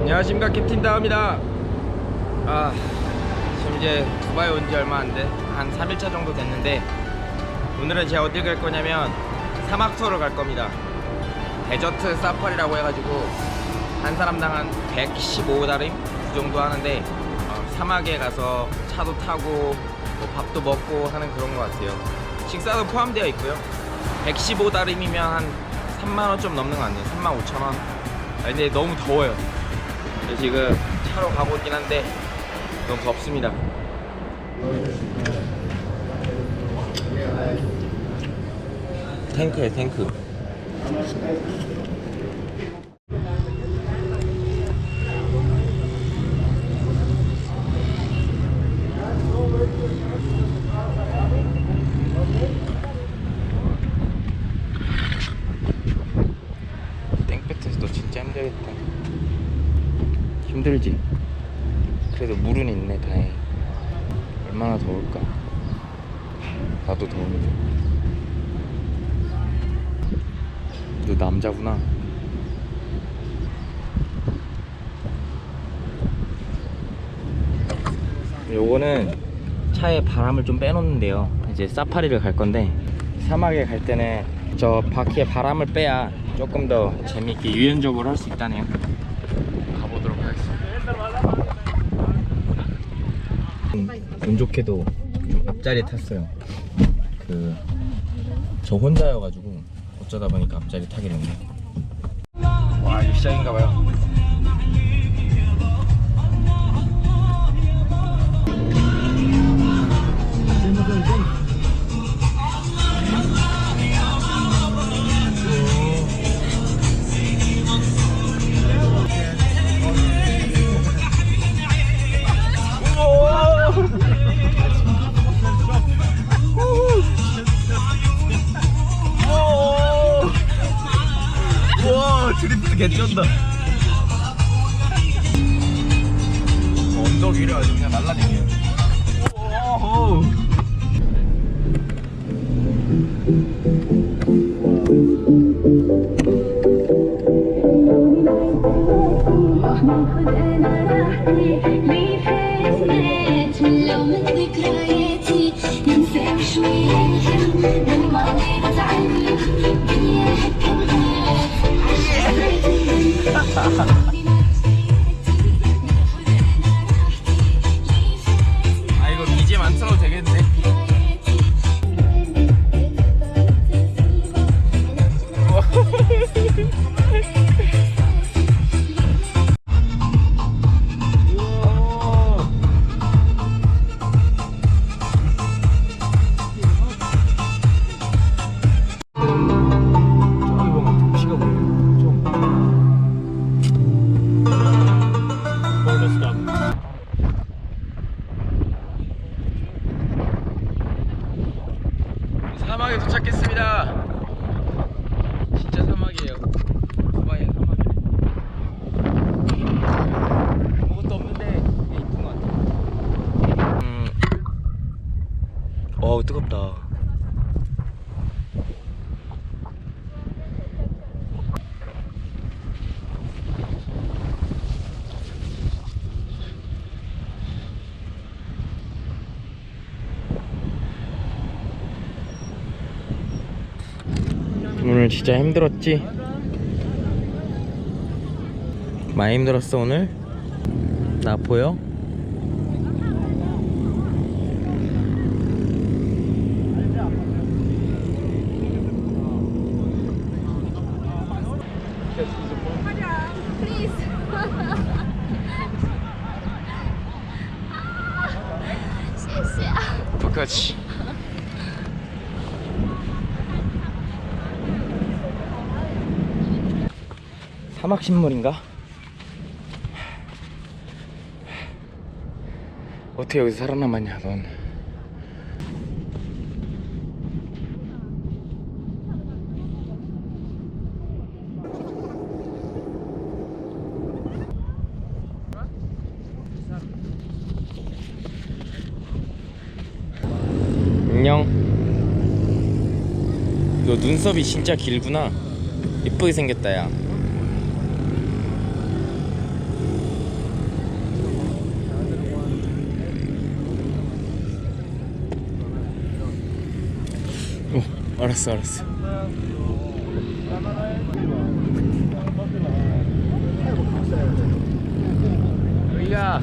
안녕하십니까 캡틴 다음이다. 아 지금 이제 두바이 온 지 얼마 안 돼 한 3일차 정도 됐는데 오늘은 제가 어딜 갈 거냐면 사막 투어를 갈 겁니다. 데저트 사파리라고 해가지고 한 사람당 한 115다림 그 정도 하는데 어, 사막에 가서 차도 타고 뭐 밥도 먹고 하는 그런 것 같아요. 식사도 포함되어 있고요. 115다림이면 한 3만 원 좀 넘는 거 같네요. 3만 5천 원. 아, 근데 너무 더워요. 지금 차로 가고 있긴 한데 너무 덥습니다. 탱크에 탱크. 땡볕에서도 진짜 힘들겠다. 힘들지. 그래도 물은 있네 다행히. 얼마나 더울까. 나도 더운데. 너 남자구나. 요거는 차에 바람을 좀 빼놓는데요. 이제 사파리를 갈 건데 사막에 갈 때는 저 바퀴에 바람을 빼야 조금 더 재밌게 유연적으로 할 수 있다네요. 가보도록 하겠습니다. 음, 운 좋게도 좀 앞자리에 탔어요. 그 저 혼자여가지고 어쩌다 보니까 앞자리 타게 됐네. 와 이거 시작인가봐요. 언덕 위를 그냥 날라다녀요 어우 뜨겁다. 오늘 진짜 힘들었지? 많이 힘들었어 오늘? 나 보여? 사막식물인가? 어떻게 여기서 살아남았냐 넌. 안녕. 너 눈썹이 진짜 길구나. 이쁘게 생겼다 야. 어, 알았어 알았어. 여기가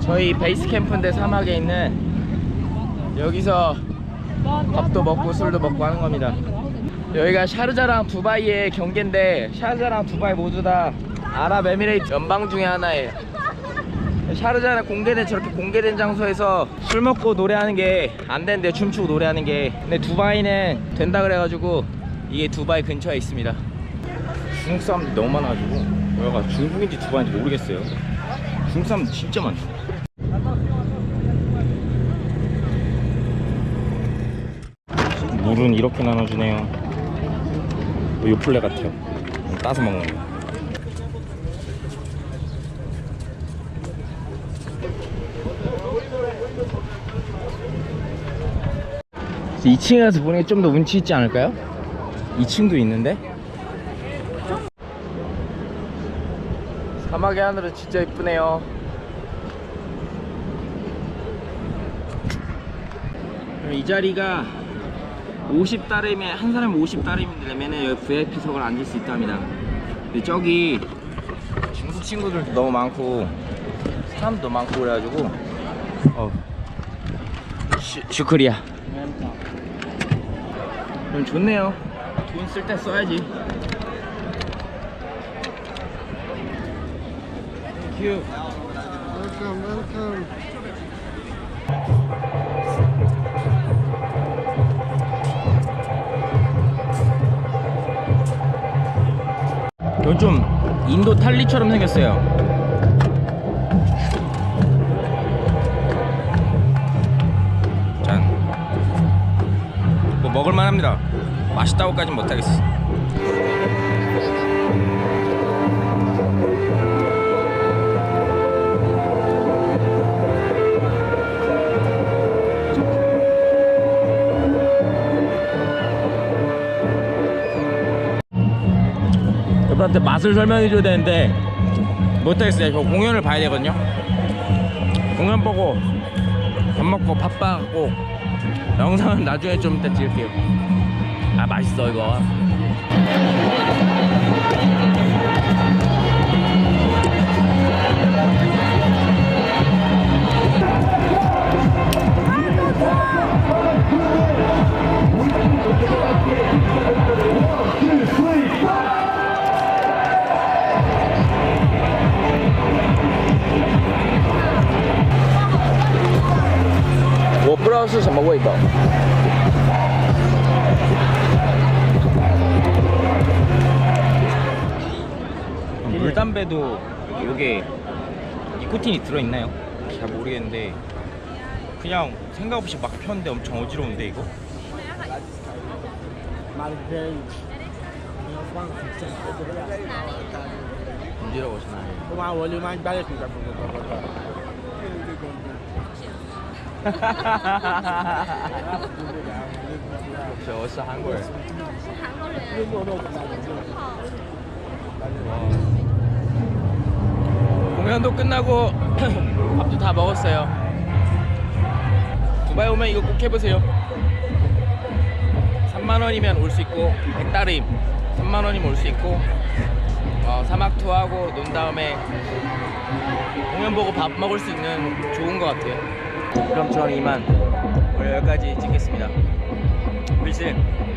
저희 베이스 캠프인데 사막에 있는 여기서 밥도 먹고 술도 먹고 하는 겁니다. 여기가 샤르자랑 두바이의 경계인데 샤르자랑 두바이 모두 다 아랍에미레이트 연방 중에 하나예요. 샤르자는 공개된 저렇게 공개된 장소에서 술 먹고 노래하는 게 안 되는데 춤추고 노래하는 게 근데 두바이는 된다 그래가지고 이게 두바이 근처에 있습니다. 중국 사람들 너무 많아가지고 여기가 중국인지 두바이인지 모르겠어요. 중국 사람들 진짜 많죠. 물은 이렇게 나눠주네요. 뭐 요플레 같아요. 따서 먹는 거. 그래서 2층에 가서 보는 게 좀 더 운치 있지 않을까요? 2층도 있는데? 사막의 하늘은 진짜 이쁘네요. 이 자리가 50달러면 한 사람이 50달러면 되면은 여기 VIP석을 앉을 수 있답니다. 근데 저기 중국 친구들도 너무 많고 사람도 많고 그래가지고 어 슈, 슈크리야. 그럼 좋네요. 돈 쓸 때 써야지. 큐. 이건 좀 인도 탈리처럼 생겼어요. 먹을만 합니다. 맛있다고까진 못하겠어. 여러분한테 맛을 설명해 줘야 되는데 못하겠어요. 저 공연을 봐야 되거든요. 공연 보고 밥 먹고 바빠갖고 영상은 나중에 좀 이따 찍을게요. 아 맛있어 이거. 是什么味道。 물담배도 요게 니코틴이 들어있나요? 잘 모르겠는데 그냥 생각 없이 막 폈는데 엄청 어지러운데 이거? 어지러워지나요? 我妈我就买买的是这不不不不。 역시 어스 한국에 韩国人。 공연도 끝나고 밥도 다 먹었어요. 두바이 오면 이거 꼭 해보세요. 3만 원이면 올 수 있고 100달러임 3만 원이면 올 수 있고 어, 사막 투어하고 논 다음에 공연 보고 밥 먹을 수 있는 좋은 것 같아요. 그럼 저는 이만 오늘 여기까지 찍겠습니다. 필승